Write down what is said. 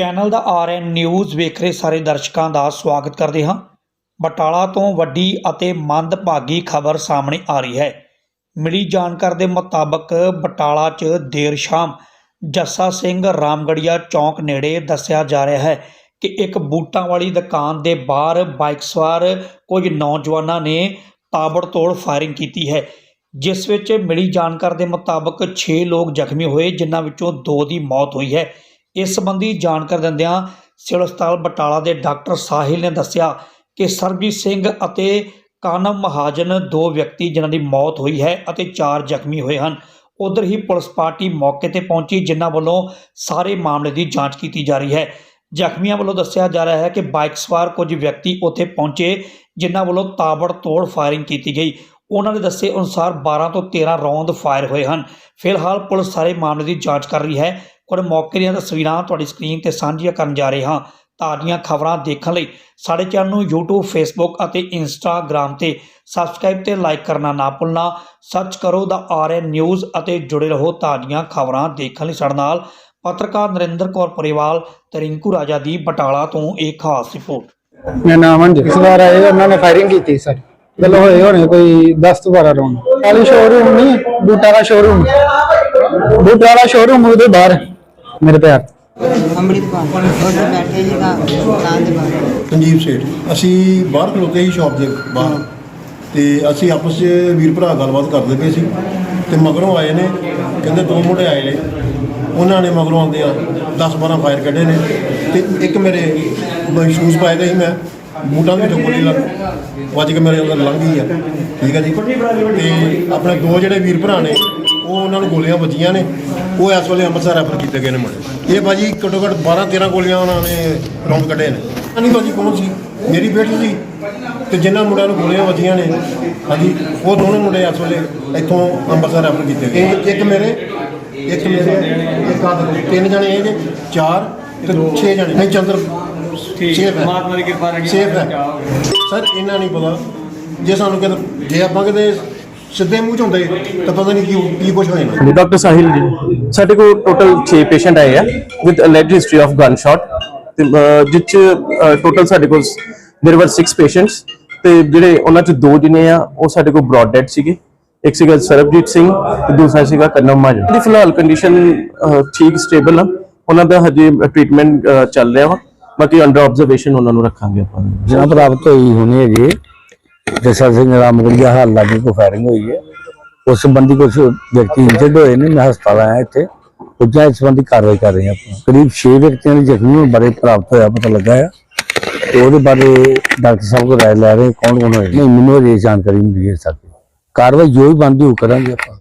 Channel ਦਾ RN news ਵੇਖ ਰਹੇ ਸਾਰੇ ਦਰਸ਼ਕਾਂ ਦਾ ਸਵਾਗਤ ਕਰਦੇ ਹਾਂ। ਬਟਾਲਾ ਤੋਂ ਵੱਡੀ ਅਤੇ ਮੰਦਭਾਗੀ ਖਬਰ ਸਾਹਮਣੇ ਆ ਰਹੀ ਹੈ। ਮਿਲੀ ਜਾਣਕਾਰੀ ਦੇ ਮੁਤਾਬਕ ਬਟਾਲਾ 'ਚ ਦੇਰ ਸ਼ਾਮ ਜੱਸਾ ਸਿੰਘ ਰਾਮਗੜੀਆ ਚੌਂਕ ਨੇੜੇ ਦੱਸਿਆ ਜਾ ਰਿਹਾ ਹੈ ਕਿ ਇੱਕ ਬੂਟਾਂ ਵਾਲੀ ਦੁਕਾਨ ਦੇ ਬਾਹਰ ਬਾਈਕ ਸਵਾਰ ਕੁਝ ਨੌਜਵਾਨਾਂ ਨੇ ਤਾਬੜਤੋੜ ਫਾਇਰਿੰਗ ਕੀਤੀ ਹੈ, ਜਿਸ ਵਿੱਚ ਮਿਲੀ ਜਾਣਕਾਰੀ ਦੇ ਮੁਤਾਬਕ 6 ਲੋਕ ਜ਼ਖਮੀ ਹੋਏ, ਜਿਨ੍ਹਾਂ ਵਿੱਚੋਂ 2 ਦੀ ਮੌਤ ਹੋਈ ਹੈ। ਇਸ ਸੰਬੰਧੀ ਜਾਣਕਾਰੀ ਦਿੰਦਿਆਂ ਸਿਵਲ ਹਸਪਤਾਲ ਬਟਾਲਾ ਦੇ ਡਾਕਟਰ ਸਾਹਿਲ ਨੇ ਦੱਸਿਆ ਕਿ ਸਰਬਜੀਤ ਸਿੰਘ ਅਤੇ ਕਾਨਮ ਮਹਾਜਨ ਦੋ ਵਿਅਕਤੀ ਜਿਨ੍ਹਾਂ ਦੀ ਮੌਤ ਹੋਈ ਹੈ ਅਤੇ ਚਾਰ ਜ਼ਖਮੀ ਹੋਏ ਹਨ। ਉਧਰ ਹੀ ਪੁਲਿਸ ਪਾਰਟੀ ਮੌਕੇ ਤੇ ਪਹੁੰਚੀ, ਜਿਨ੍ਹਾਂ ਵੱਲੋਂ ਸਾਰੇ ਮਾਮਲੇ ਦੀ ਜਾਂਚ ਕੀਤੀ ਜਾ ਰਹੀ ਹੈ। ਜ਼ਖਮੀਆਂ ਵੱਲੋਂ ਦੱਸਿਆ ਜਾ ਰਿਹਾ ਹੈ ਕਿ ਬਾਈਕ ਸਵਾਰ ਕੁਝ ਵਿਅਕਤੀ ਉੱਥੇ ਪਹੁੰਚੇ, ਜਿਨ੍ਹਾਂ ਵੱਲੋਂ ਤਾਬੜ ਤੋੜ ਫਾਇਰਿੰਗ ਕੀਤੀ ਗਈ। ਉਹਨਾਂ ਦੇ ਦੱਸੇ ਅਨੁਸਾਰ 12 ਤੋਂ 13 ਰੌਂਦ ਫਾਇਰ ਹੋਏ ਹਨ। ਫਿਲਹਾਲ ਪੁਲਿਸ ਸਾਰੇ ਮਾਮਲੇ ਦੀ ਜਾਂਚ ਕਰ ਰਹੀ ਹੈ। ਕੁਝ ਮੌਕੇ ਦੀਆਂ ਤਸਵੀਰਾਂ ਤੁਹਾਡੀ ਸਕਰੀਨ ਤੇ ਸਾਂਝੀਆਂ ਕਰਨ ਜਾ ਰਹੇ ਹਾਂ। ਤਾਜ਼ੀਆਂ ਖਬਰਾਂ ਦੇਖਣ ਲਈ ਸਾਡੇ ਚੈਨਲ ਨੂੰ YouTube Facebook ਅਤੇ Instagram ਤੇ ਸਬਸਕ੍ਰਾਈਬ ਤੇ ਲਾਈਕ ਕਰਨਾ ਨਾ ਭੁੱਲਣਾ। ਸਰਚ ਕਰੋ ਦਾ ਆਰਐਨ ਨਿਊਜ਼ ਅਤੇ ਜੁੜੇ ਰਹੋ ਤਾਜ਼ੀਆਂ ਖਬਰਾਂ ਦੇਖਣ ਲਈ ਸਾਡੇ ਨਾਲ। ਪੱਤਰਕਾਰ ਨਰਿੰਦਰ ਕੌਰ ਪਰਿਵਾਲ ਤੇ ਰਿੰਕੂ ਰਾਜਾ ਦੀ ਬਟਾਲਾ ਤੋਂ ਇੱਕ ਖਾਸ ਰਿਪੋਰਟ ਮੇਰਾ ਨਾਮ ਅੰਜ। ਇਸ ਵਾਰ ਆਏ ਉਹਨਾਂ ਨੇ ਫਾਇਰਿੰਗ ਕੀਤੀ ਸਰ। ਚਲੋ ਹੋਏ ਹੋਣੇ, ਕੋਈ 10 ਤੋਂ 12 ਰਾਉਂਡ ਵਾਲੀ ਸ਼ੋਰੂਮ ਨਹੀਂ, ਬੂਟਾ ਦਾ ਸ਼ੋਰੂਮ ਬੂਟਾ ਦਾ ਸ਼ੋਰੂਮ ਉਹਦੇ ਬਾਹਰ, ਮੇਰੇ ਪਿਆਰ। ਅੰਮ੍ਰਿਤ ਕੌਰ ਉੱਥੇ ਬੈਠੇ ਸੀਗਾ ਦੁਕਾਨ ਦੇ ਬਾਹਰ ਸੰਜੀਵ ਸੇਠ, ਅਸੀਂ ਬਾਹਰ ਖਲੋਤੇ ਸੀ ਸ਼ਾਪ ਦੇ ਬਾਹਰ। ਤੇ ਅਸੀਂ ਆਪਸ 'ਚ ਵੀਰ ਭਰਾ ਗੱਲਬਾਤ ਕਰਦੇ ਪਏ ਸੀ। ਤੇ ਮਗਰੋਂ ਆਏ ਨੇ, ਕਹਿੰਦੇ ਦੋ ਮੁੰਡੇ ਆਏ ਨੇ। ਉਹਨਾਂ ਨੇ ਮਗਰੋਂ ਆਉਂਦੇ ਆ 10 12 ਫਾਇਰ ਕੱਢੇ ਨੇ। ਤੇ ਇੱਕ ਮੇਰੇ ਸ਼ੂਜ਼ ਪਾਏ ਦੇ ਸੀ ਮੈਂ। ਬੂਟਾਂ ਦੇ ਵਿੱਚੋਂ ਗੋਲੀ ਲੱਗ ਵੱਜ ਕੇ ਮੇਰੇ ਅੰਦਰ ਲੰਘ ਗਈ ਆ। ਠੀਕ ਹੈ ਜੀ? ਤੇ ਆਪਣੇ ਦੋ ਜਿਹੜੇ ਵੀਰ ਭਰਾ ਨੇ, ਉਹ ਉਹਨਾਂ ਨੂੰ ਗੋਲੀਆਂ ਵੱਜੀਆਂ ਨੇ। ਉਹ ਇਸ ਵੇਲੇ ਅੰਮ੍ਰਿਤਸਰ ਰੈਫਰ ਕੀਤੇ ਗਏ ਨੇ ਮੁੰਡੇ। ਇਹ ਭਾਜੀ ਘੱਟੋ ਘੱਟ 12 13 ਗੋਲੀਆਂ ਉਹਨਾਂ ਨੇ ਰੌਂਡ ਕੱਢੇ ਨੇ। ਨਹੀਂ ਭਾਜੀ ਕੌਣ ਸੀ? ਮੇਰੀ ਬੇਟੀ ਸੀ। ਤੇ ਜਿਨ੍ਹਾਂ ਮੁੰਡਿਆਂ ਨੂੰ ਗੋਲੀਆਂ ਵੱਜੀਆਂ ਨੇ, ਹਾਂਜੀ, ਉਹ ਦੋਨੋਂ ਮੁੰਡੇ ਇਸ ਵੇਲੇ ਇੱਥੋਂ ਅੰਮ੍ਰਿਤਸਰ ਰੈਫਰ ਕੀਤੇ ਗਏ ਇੱਕ- ਮੇਰੇ, ਇੱਕ ਮੇਰੇ, ਇੱਕ ਆਹ ਤਿੰਨ ਜਣੇ ਇਹ ਜੇ ਚਾਰ ਤੇ 6 ਜਣੇ। ਨਹੀਂ, ਚੰਦਰ ਸੇਫ ਹੈ ਪਰਮਾਤਮਾ ਦੀ ਕਿਰਪਾ ਨਾਲ ਸੇਫ ਹੈ ਸਰ ਇਹਨਾਂ ਨਹੀਂ ਪਤਾ ਜੇ ਸਾਨੂੰ ਕਿਤੇ ਜੇ ਆਪਾਂ ਕਿਤੇ ਸਿੱਧੇ ਮੂੰਹ ਚ ਹੁੰਦੇ ਤਾਂ ਪਤਾ ਨਹੀਂ ਕੀ ਕੀ ਕੁਝ ਹੋਏ ਨਾ ਜੀ ਡਾਕਟਰ ਸਾਹਿਲ ਜੀ ਸਾਡੇ ਕੋਲ ਟੋਟਲ 6 ਪੇਸ਼ੈਂਟ ਆਏ ਆ with alleged history of gunshot ਤੇ ਅਹ, ਜਿਹ ਚ ਟੋਟਲ ਸਾਡੇ ਕੋਲ देयर वर 6 ਪੇਸ਼ੈਂਟਸ ਤੇ ਜਿਹੜੇ ਉਹਨਾਂ ਚ ਦੋ ਜਿਨੇ ਆ ਉਹ ਸਾਡੇ ਕੋਲ ਬ੍ਰੌਡ ਡੈਡ ਸੀਗੇ ਇੱਕ ਸੀਗਾ ਸਰਬਜੀਤ ਸਿੰਘ ਤੇ ਦੂਸਰਾ ਸੀਗਾ ਕਰਨਮ ਮਾਜਨ ਦੀ ਫਿਲਹਾਲ ਕੰਡੀਸ਼ਨ ਠੀਕ ਸਟੇਬਲ ਆ ਉਹਨਾਂ ਦਾ ਹਜੇ ਟ੍ਰੀਟਮੈਂਟ ਚੱਲ ਰਿਹਾ ਵਾ ਬਾਕੀ ਅੰਡਰ ਆਬਜ਼ਰਵੇਸ਼ਨ ਉਹਨਾਂ ਨੂੰ ਰੱਖਾਂਗੇ ਆਪਾਂ। ਜਨਾ ਪ੍ਰਾਪਤ ਹੋਈ ਹੋਣੀ ਹੈਗੀ। ਜਸਾ ਸਿੰਘ ਰਾਮਗੜੀਆ ਹਾਲ ਲਾਗੇ ਕੋ ਫਾਇਰਿੰਗ ਹੋਈ ਹੈ। ਉਸ ਸੰਬੰਧੀ ਕੁਝ ਵਿਅਕਤੀ ਇੰਜਰਡ ਹੋਏ ਨੇ ਮੈਂ ਹਸਪਤਾਲ ਆਇਆ ਇੱਥੇ। ਉੱਚਾ ਇਸ ਸੰਬੰਧੀ ਕਾਰਵਾਈ ਕਰ ਰਹੇ ਹਾਂ ਆਪਾਂ। ਕਰੀਬ 6 ਵਿਅਕਤੀਆਂ ਦੇ ਜ਼ਖਮੀ ਹੋਣ ਬਾਰੇ ਪ੍ਰਾਪਤ ਹੋਇਆ ਪਤਾ ਲੱਗਾ ਹੈ ਤੇ ਉਹਦੇ ਬਾਰੇ ਡਾਕਟਰ ਸਾਹਿਬ ਕੋਲ ਰਾਏ ਲੈ ਰਹੇ ਕੌਣ ਕੌਣ ਹੋਏ ਨਹੀਂ ਮੈਨੂੰ ਇਹ ਜਾਣਕਾਰੀ ਨਹੀਂ ਮਿਲੀ ਹੈ ਸਾਡੀ ਕਾਰਵਾਈ ਜੋ ਵੀ ਬਣਦੀ ਉਹ ਕਰਾਂਗੇ ਆਪਾਂ।